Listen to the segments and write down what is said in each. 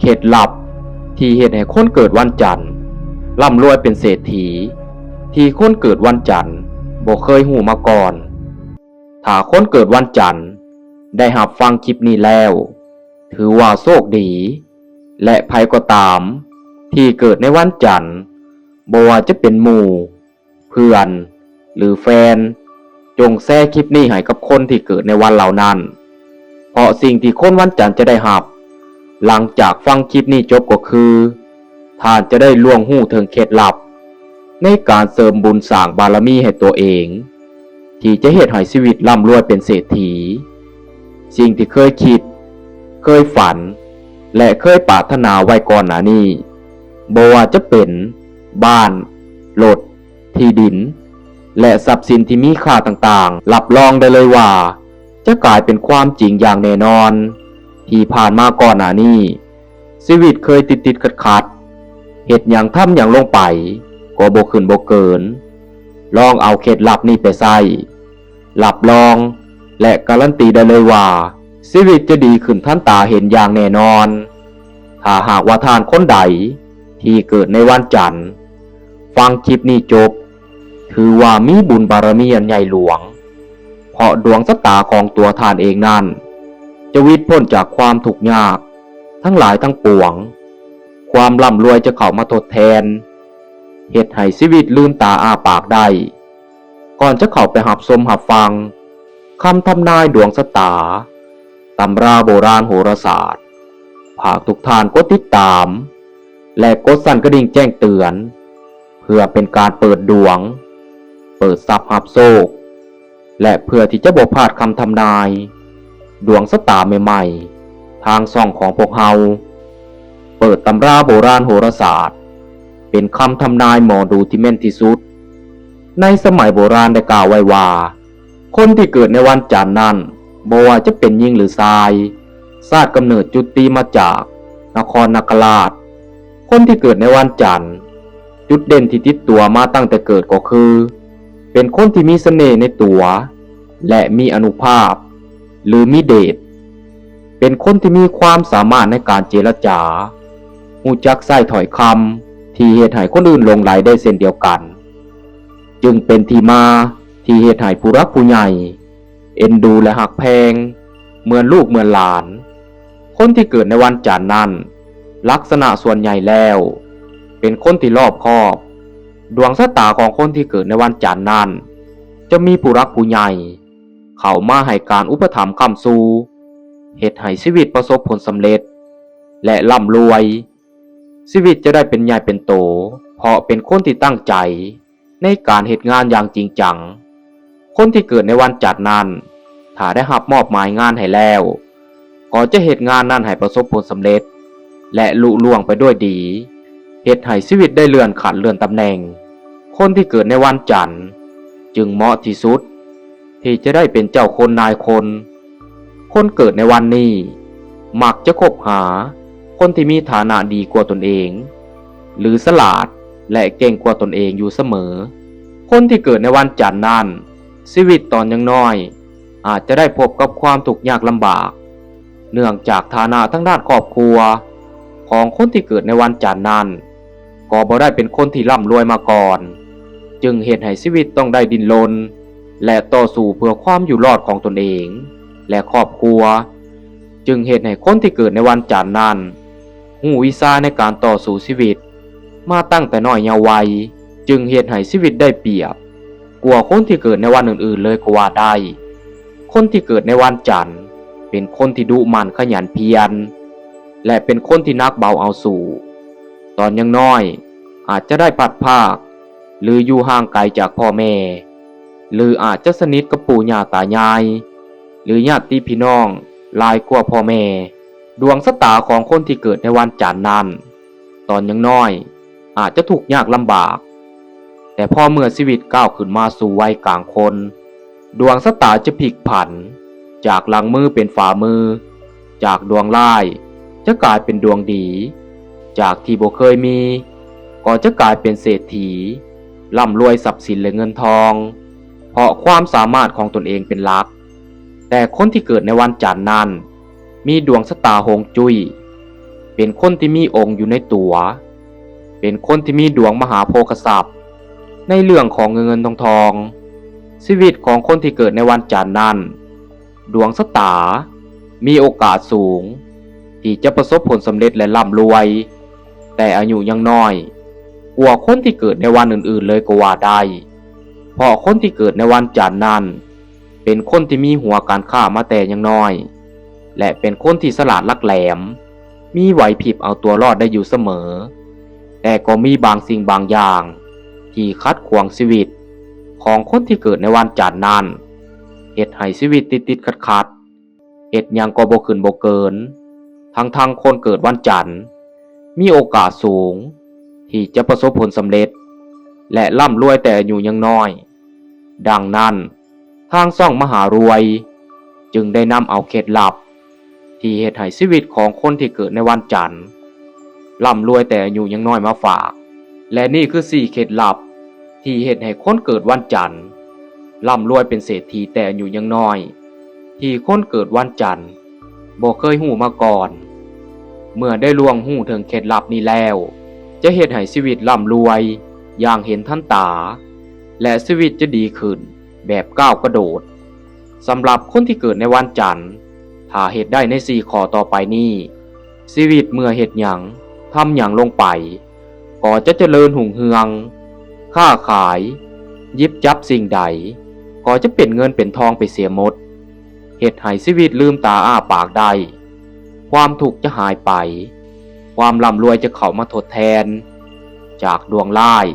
เขตลับ ที่เหตุให้คนเกิดวันจันทร์ร่ำรวยเป็นเศรษฐี ที่คนเกิดวันจันทร์บ่เคยหูมาก่อน ถ้าคนเกิดวันจันทร์ได้หับฟังคลิปนี้แล้ว ถือว่าโชคดี และภัยก็ตาม ที่เกิดในวันจันทร์บ่ว่าจะเป็นหมู่ เพื่อน หรือแฟน จงแชร์คลิปนี้ให้กับคนที่เกิดในวันเหล่านั้น เพราะสิ่งที่คนวันจันทร์จะได้หับ หลังจากฟังคลิปนี้จบก็คือ ท่านจะได้ล่วงหู้ถึงเคล็ดลับ ในการเสริมบุญสร้างบารมีให้ตัวเอง ที่จะเหตุให้ชีวิตร่ำรวยเป็นเศรษฐี สิ่งที่เคยคิด เคยฝัน และเคยปรารถนาไว้ก่อนหน้านี้บว่าจะเป็น บ้านรถที่ดิน และทรัพย์สินที่มีค่าต่างๆ รับรองได้เลยว่า จะกลายเป็นความจริงอย่างแน่นอน ที่ผ่านมาก่อนหน้านี้ชีวิตเคยติดติดขัดขัดเหตุอย่างทำอย่างลงไปก็บกขึ้นบกเกิน ลองเอาเคล็ดลับนี้ไปใส่หลับรองและการันตีได้เลยว่าชีวิตจะดีขึ้นท่านตาเห็นอย่างแน่นอน ถ้าหากว่าทานคนใดที่เกิดในวันจันทร์ ฟังคลิปนี้จบ ถือว่ามีบุญบารมีอันใหญ่หลวง เพราะดวงชะตาของตัวท่านเองนั้น จะวิตพ้นจากความทุกข์ยาก ทั้งหลายทั้งปวง ความร่ำรวยจะเข้ามาทดแทนเหตุให้ชีวิตลืมตาอาปากได้ ก่อนจะเข้าไปหับสมหับฟังคำทำนายดวงชะตาตำราโบราณโหราศาสตร์ผากทุกทานกดติดตาม และกดสั่นกระดิ่งแจ้งเตือน เพื่อเป็นการเปิดดวง เปิดทรัพย์หับโชคและเพื่อที่จะบ่พลาดคำทำนาย ดวงสตาร์ใหม่ๆ ทางซ่องของพวกเฮา เปิดตำราโบราณโหราศาสตร์ เป็นคำทำนายหมอดูที่แม่นที่สุด ในสมัยโบราณได้กล่าวไว้ว่า คนที่เกิดในวันจันทร์นั้นบว่าจะเป็นหญิงหรือชายชาติกำเนิดจุติมาจาก นครนาคราช คนที่เกิดในวันจันทร์ จุดเด่นที่ติดตัวมาตั้งแต่เกิดก็คือ เป็นคนที่มีเสน่ห์ในตัว และมีอนุภาพ หรือมีเดชเป็นคนที่มีความสามารถในการเจรจาหูจักใส่ถอยคำที่เหตุให้คนอื่นหลงไหลได้เช่นเดียวกัน จึงเป็นที่มาที่เหตุให้ผู้รักผู้ใหญ่ เอ็นดูและหักแพง เหมือนลูกเหมือนหลาน คนที่เกิดในวันจันทร์นั้น ลักษณะส่วนใหญ่แล้ว เป็นคนที่รอบคอบ ดวงชะตาของคนที่เกิดในวันจันทร์นั้น จะมีผู้รักผู้ใหญ่ เขามาให้การอุปถัมภ์คำสู้เหตุให้ชีวิตประสบผลสำเร็จ และร่ำรวย ชีวิตจะได้เป็นใหญ่เป็นโต เพราะเป็นคนที่ตั้งใจ ในการเหตุงานอย่างจริงจัง คนที่เกิดในวันจัดนั้น ถ้าได้หับมอบหมายงานให้แล้ว ก็จะเหตุงานนั้นให้ประสบผลสำเร็จ และลุล่วงไปด้วยดีเหตุให้ชีวิตได้เลื่อนขันเลื่อนตำแหน่ง คนที่เกิดในวันจันทร์ จึงเหมาะที่สุด ที่จะได้เป็นเจ้าคนนายคน คนเกิดในวันนี้มักจะคบหาคนที่มีฐานะดีกว่าตนเอง หรือสลาดและเก่งกว่าตนเองอยู่เสมอ คนที่เกิดในวันจันทร์นั้นชีวิตตอนยังน้อย อาจจะได้พบกับความทุกข์ยากลำบาก เนื่องจากฐานะทั้งด้านครอบครัว ของคนที่เกิดในวันจันทร์นั้นก็บ่ได้เป็นคนที่ร่ำรวยมาก่อน จึงเหตุให้ชีวิตต้องได้ดินรน และต่อสู้เพื่อความอยู่รอดของตนเอง และครอบครัว จึงเหตุให้คนที่เกิดในวันจันทร์นั้นหูวิชาในการต่อสู้ชีวิต มาตั้งแต่น้อยเยาว์วัย จึงเหตุให้ชีวิตได้เปรียบกว่าคนที่เกิดในวันอื่นๆเลยก็ว่าได้ คนที่เกิดในวันจันทร์ เป็นคนที่ดุมันขยันเพียร และเป็นคนที่นักเบาเอาสู่ ตอนยังน้อยอาจจะได้ปัดภาค หรืออยู่ห่างไกลจากพ่อแม่ หรืออาจจะสนิทกับปู่ย่าตายาย หรือญาติพี่น้องลายกว่าพ่อแม่ ดวงสตาของคนที่เกิดในวันจันทร์นั้น ตอนยังน้อย อาจจะถูกยากลำบาก แต่พอเมื่อชีวิตก้าวขึ้นมาสู่วัยกลางคน ดวงสตาจะพลิกผัน จากหลังมือเป็นฝ่ามือ จากดวงร้ายจะกลายเป็นดวงดี จากที่โบเคยมี ก็จะกลายเป็นเศรษฐีร่ำรวยทรัพย์สินและเงินทอง เพราะความสามารถของตนเองเป็นหลัก แต่คนที่เกิดในวันจันทร์นั้น มีดวงชะตาหงจุย้ย เป็นคนที่มีองค์อยู่ในตัว เป็นคนที่มีดวงมหาโภคทรัพย์ในเรื่องของเงินเงินทองทอง ชีวิตของคนที่เกิดในวันจันทร์นั้น ดวงสตา มีโอกาสสูง ที่จะประสบผลสำเร็จและร่ำรวย แต่อายุยังน้อย กว่าคนที่เกิดในวันอื่นๆเลยก็ว่าได้ ราะคนที่เกิดในวันจันทร์นั้น เป็นคนที่มีหัวการค้ามาแต่ยังน้อย และเป็นคนที่สลาดลักแหลม มีไหวพริบเอาตัวรอดได้อยู่เสมอ แต่ก็มีบางสิ่งบางอย่าง ที่คัดขวางชีวิต ของคนที่เกิดในวันจันทร์นั้นเหตุให้ชีวิตติดติดขัดขัดเหตุยังก็บ่ขึ้นบ่เกิน ทั้งทางคนเกิดวันจันทร์ มีโอกาสสูง ที่จะประสบผลสำเร็จ และร่ำรวยแต่อยู่ยังน้อย ดังนั้น ทางซ่องมหารวย จึงได้นำเอาเคล็ดลับ ที่เหตุให้ชีวิตของคนที่เกิดในวันจันทร์ร่ำรวยแต่อายุยังน้อยมาฝาก และนี่คือสี่เคล็ดลับ ที่เหตุให้คนเกิดวันจันทร์ร่ำรวยเป็นเศรษฐีแต่อายุยังน้อย ที่คนเกิดวันจันทร์บ่เคยหูมาก่อน เมื่อได้ล่วงหูถึงเคล็ดลับนี้แล้ว จะเหตุให้ชีวิตร่ำรวย อย่างเห็นท่านตา และชีวิตจะดีขึ้น แบบก้าวกระโดดสำหรับคนที่เกิดในวันจันทร์ ถ้าเหตุได้ในสี่ข้อต่อไปนี้ชีวิตเมื่อเหตุหยังทำอย่างลงไป ก็จะเจริญหุ่งเฮือง ค้าขาย ยิบจับสิ่งใด ก็จะเป็นเงินเป็นทองไปเสียหมดเหตุให้ชีวิตลืมตาอ้าปากได้ ความถูกจะหายไป ความร่ำรวยจะเข้ามาทดแทน จากดวงร้าย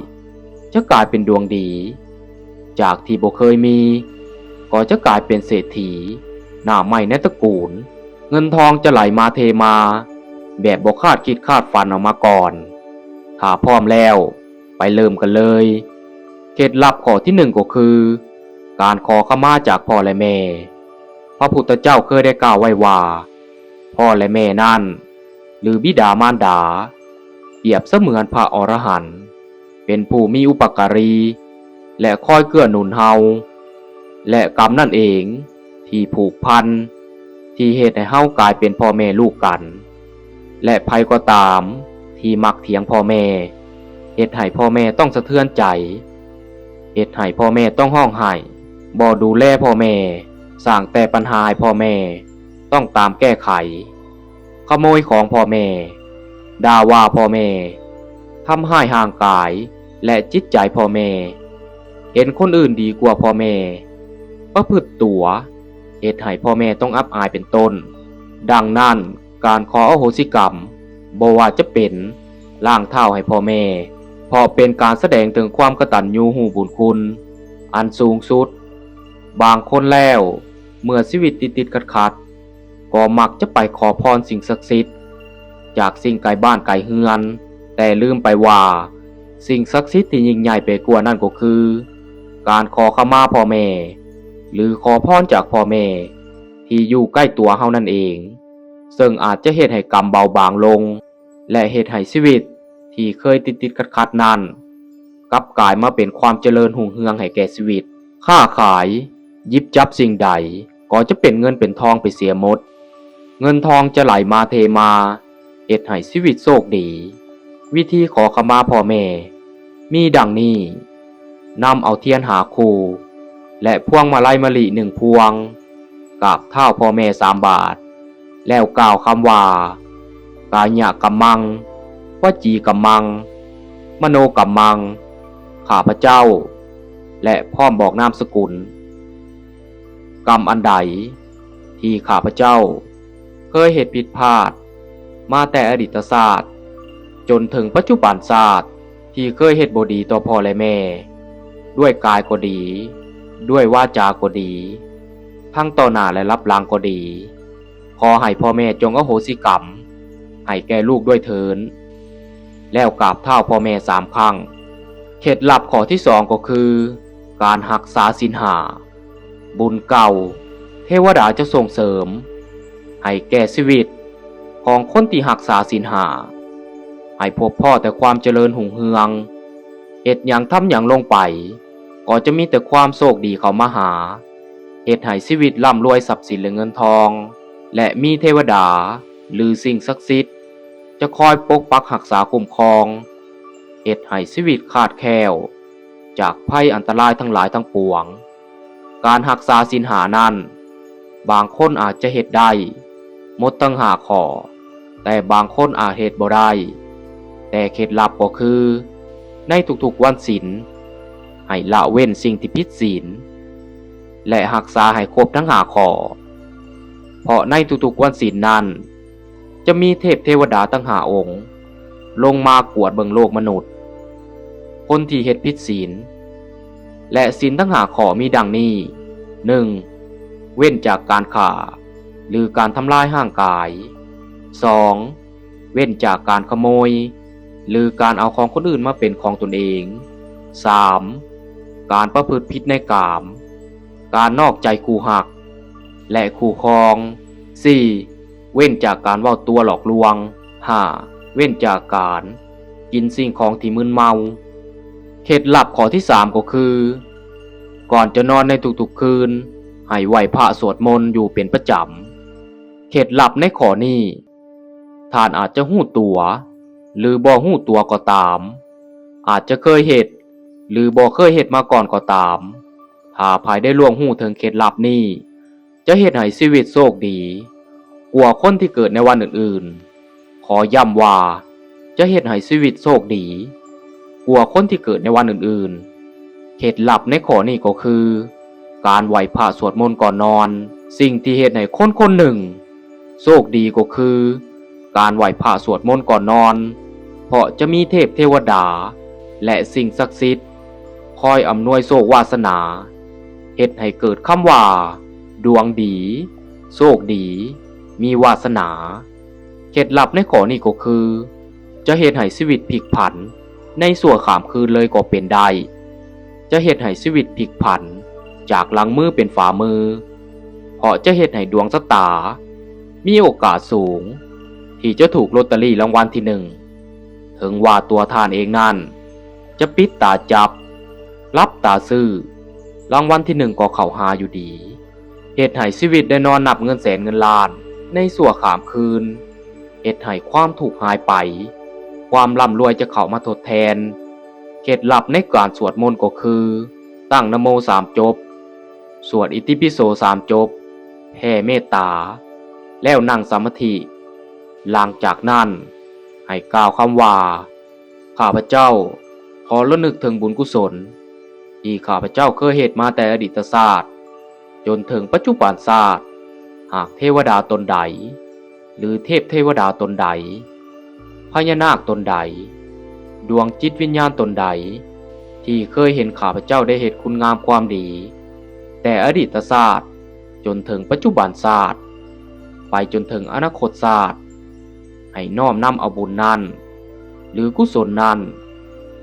จะกลายเป็นดวงดี จากที่บ่เคยมี ก็จะกลายเป็นเศรษฐี หน้าใหม่ในตระกูล เงินทองจะไหลมาเทมา แบบบ่คาดคิดคาดฝันออกมาก่อนถ้าพร้อมแล้วไปเริ่มกันเลย เคล็ดลับข้อที่หนึ่งก็คือ การขอขมาจากพ่อและแม่ พระพุทธเจ้าเคยได้กล่าวไว้ว่า พ่อและแม่นั่น หรือบิดามารดาเปรียบเสมือนพระอรหันต์ เป็นผู้มีอุปการี และคอยเกื้อหนุนเฮา และกรรมนั่นเองที่ผูกพัน ที่เหตุให้เฮากลายเป็นพ่อแม่ลูกกัน และภัยก็ตามที่มักเถียงพ่อแม่เหตุให้พ่อแม่ต้องสะเทือนใจเหตุให้พ่อแม่ต้องห้องไห้บ่ดูแลพ่อแม่สร้างแต่ปัญหาให้พ่อแม่ต้องตามแก้ไข ขโมยของพ่อแม่ด่าว่าพ่อแม่ทำให้ห่างกาย และจิตใจพ่อแม่ เห็นคนอื่นดีกว่าพ่อแม่ ประพฤติตัวเหตุให้พ่อแม่ต้องอับอายเป็นต้น ดังนั้นการขออโหสิกรรมบ่ว่าจะเป็นล่างเท้าให้พ่อแม่พราะเป็นการแสดงถึงความกตัญญูหูบุญคุณ อันสูงสุด บางคนแล้ว เมื่อชีวิตติดติดขัดขัดก็มักจะไปขอพรสิ่งศักดิ์สิทธิ์ จากสิ่งไกลบ้านไกลเฮือน แต่ลืมไปว่า สิ่งศักดิ์สิทธิ์ที่ยิ่งใหญ่ไปกว่านั่นก็คือ การขอขมาพ่อแม่ หรือขอพรจากพ่อแม่ ที่อยู่ใกล้ตัวเฮานั่นเอง ซึ่งอาจจะเหตุให้กรรมเบาบางลง และเหตุให้ชีวิตที่เคยติดติดขัดขัดนั้นกลับกลายมาเป็นความเจริญหุ่งเฮืองให้แก่ชีวิต ค้าขายยิบจับสิ่งใดก็จะเป็นเงินเป็นทองไปเสียหมด เงินทองจะไหลมาเทมาเหตุให้ชีวิตโชคดี วิธีขอขมาพ่อแม่ มีดังนี้นำเอาเทียนหาคู และพวงมาลัยมะลิหนึ่งพวงกราบเท้าพ่อแม่สามบาท แล้วกล่าวคำว่า กายะกัมมังวจีกัมมัง มโนกัมมัง ข้าพเจ้า และพร้อมบอกนามสกุล กรรมอันใด ที่ข้าพเจ้า เคยเหตุผิดพลาด มาแต่อดีตศาสตร์ จนถึงปัจจุบันศาสตร์ ที่เคยเหตุบดีต่อพ่อและแม่ ด้วยกายก็ดี ด้วยวาจาก็ดี ทั้งต่อหน้าและรับหลังก็ดี ขอให้พ่อแม่จงอโหสิกรรม ให้แก่ลูกด้วยเถิน แล้วกราบเท้าพ่อแม่สามครั้งเคล็ดลับข้อที่สองก็คือ การหักษาสินหา บุญเก่า เทวดาจะส่งเสริม ให้แก่ชีวิต ของคนที่หักษาสินหา ให้พบพ่อแต่ความเจริญหุ่งเฮืองเหตุอย่างทำอย่างลงไปก็จะมีแต่ความโชคดีเข้ามาหาเหตุให้ชีวิตร่ำรวยทรัพย์สินและเงินทอง และมีเทวดา หรือสิ่งศักดิ์สิทธิ์จะคอยปกปักหักษาคุ้มครอง เอ็ดให้ชีวิตขาดแคลวจากภัยอันตรายทั้งหลายทั้งปวง การหักษาสินหานั้น บางคนอาจจะเหตุได้หมดตั้งหาขอ แต่บางคนอาจเหตุบ่ได้ แต่เคล็ดลับก็คือ ในทุกๆวันศีลให้ละเว้นสิ่งที่ผิดศีล และหักษาให้ครบทั้งหาขอ เพราะในทุกๆวันศีลนั้น จะมีเทพเทวดาตั้งหาองค์ ลงมากวดเบิงโลกมนุษย์ คนที่เฮ็ดผิดศีล และศีลทั้งหาขอมีดังนี้หนึ่งเว้นจากการข่าหรือการทำลายห่างกาย 2. เว้นจากการขโมย หรือการเอาของคนอื่นมาเป็นของตนเอง 3. การประพฤติผิดในกาม การนอกใจคู่หัก และคู่ครอง 4. เว้นจากการว้าตัวหลอกลวง 5. เว้นจากการกินสิ่งของที่มึนเมา เคล็ดลับข้อที่ 3 ก็คือ ก่อนจะนอนในทุกๆคืน ให้ไหวพระสวดมนต์อยู่เป็นประจำ เคล็ดลับในข้อนี้ท่านอาจจะหู้ตัว หรือบ่หู้ตัวก็ตาม อาจจะเคยเหตุหรือบ่เคยเหตุมาก่อนก็ตาม ถ้าภายได้ล่วงหู้ถึงเคล็ดลับนี้ จะเหตุให้ชีวิตโชคดีกว่าคนที่เกิดในวันอื่นๆ ขอย้ำว่าจะเหตุให้ชีวิตโชคดีกว่าคนที่เกิดในวันอื่นๆเคล็ดลับในข้อนี้ก็คือ การไหวพระสวดมนต์ก่อนนอน สิ่งที่เหตุให้คนคนหนึ่ง โชคดีก็คือ การไหวพระสวดมนต์ก่อนนอน เพราะจะมีเทพเทวดา และสิ่งศักดิ์สิทธิ์ คอยอำนวยโชควาสนาเหตุให้เกิดคำว่า ดวงดี โชคดี มีวาสนา เคล็ดลับในข้อนี้ก็คือ จะเหตุให้ชีวิตพลิกผัน ในส่วนขามคืนเลยก็เป็นได้ จะเหตุให้ชีวิตพลิกผัน จากหลังมือเป็นฝ่ามือ เพราะจะเหตุให้ดวงสตาร์มีโอกาสสูง ที่จะถูกลอตเตอรี่รางวัลที่หนึ่ง ถึงว่าตัวทานเองนั่น จะปิดตาจับ รับตาซื่อรางวัลที่หนึ่งก็เข้าหาอยู่ดีเหตุให้ชีวิตได้นอนนับเงินแสนเงินล้าน ในส่วขามคืนเหตุให้ความถูกหายไป ความร่ำรวยจะเข้ามาทดแทนเคล็ดลับในการสวดมนต์ก็คือ ตั้งนโมสามจบ สวดอิติปิโสสามจบแผ่เมตตา แล้วนั่งสมาธิ หลังจากนั้น ให้กล่าวคำว่า ข้าพเจ้า ขอระลึกถึงบุญกุศล ที่ข้าพเจ้าเคยเหตุมาแต่อดีตศาสตร์ จนถึงปัจจุบันศาสตร์ หากเทวดาตนใด หรือเทพเทวดาตนใด พญานาคตนใด ดวงจิตวิญญาณตนใด ที่เคยเห็นข้าพเจ้าได้เหตุคุณงามความดี แต่อดีตศาสตร์ จนถึงปัจจุบันศาสตร์ ไปจนถึงอนาคตศาสตร์ ให้น้อมนำเอาบุญนั้น หรือกุศลนั้น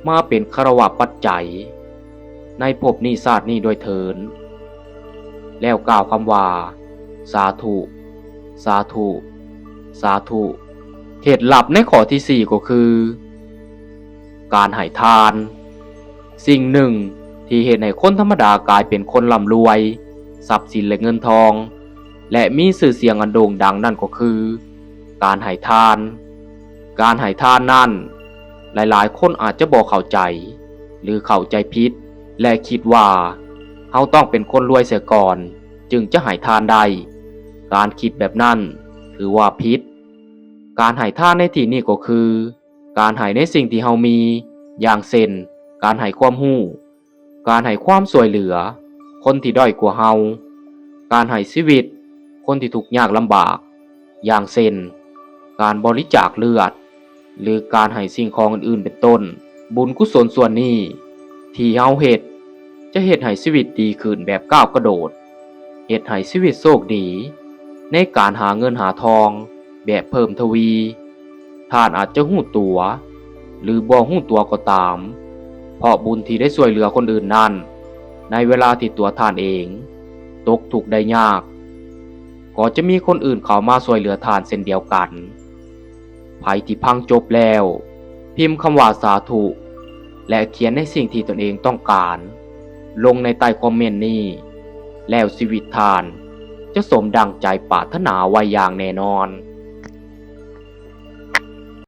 มาเป็นคารวะปัจจัย ในภพนี้ศาสตร์นี้โดยเทิน แล้วกล่าวคำว่า สาธุ สาธุ สาธุเหตุหลับในข้อที่สี่ก็คือ การให้ทาน สิ่งหนึ่งที่เหตุให้คนธรรมดากลายเป็นคนร่ำรวย ทรัพย์สินและเงินทอง และมีสื่อเสียงอันโด่งดังนั่นก็คือ การให้ทาน การให้ทานนั่น หลายๆ คนอาจจะบอกเข้าใจ หรือเข้าใจผิด และคิดว่าเขาต้องเป็นคนรวยเสียก่อน จึงจะให้ทานได้การคิดแบบนั้นถือว่าผิด การให้ทานในที่นี้ก็คือ การให้ในสิ่งที่เฮามี อย่างเช่นการให้ความรู้ การให้ความสวยเหลือ คนที่ด้อยกว่าเฮา การให้ชีวิต คนที่ทุกยากลำบาก อย่างเช่น การบริจาคเลือด หรือการให้สิ่งของอื่นๆเป็นต้น บุญกุศลส่วนนี้ ที่เฮาเฮ็ดจะเฮ็ดให้ชีวิตดีขึ้นแบบก้าวกระโดดเฮ็ดให้ชีวิตโชคดี ในการหาเงินหาทองแบบเพิ่มทวี ท่านอาจจะหู้ตัว หรือบ่หู้ตัวก็ตาม เพราะบุญที่ได้ช่วยเหลือคนอื่นนั้นในเวลาที่ตัวท่านเอง ตกถูกได้ยาก ก็จะมีคนอื่นเข้ามาช่วยเหลือท่านเช่นเดียวกัน ภัยที่พังจบแล้ว พิมพ์คำว่าสาธุ และเขียนในสิ่งที่ตนเองต้องการ ลงในใต้คอมเมนต์นี้ แล้วชีวิตทาน จะสมดังใจปรารถนาไว้อย่างแน่นอน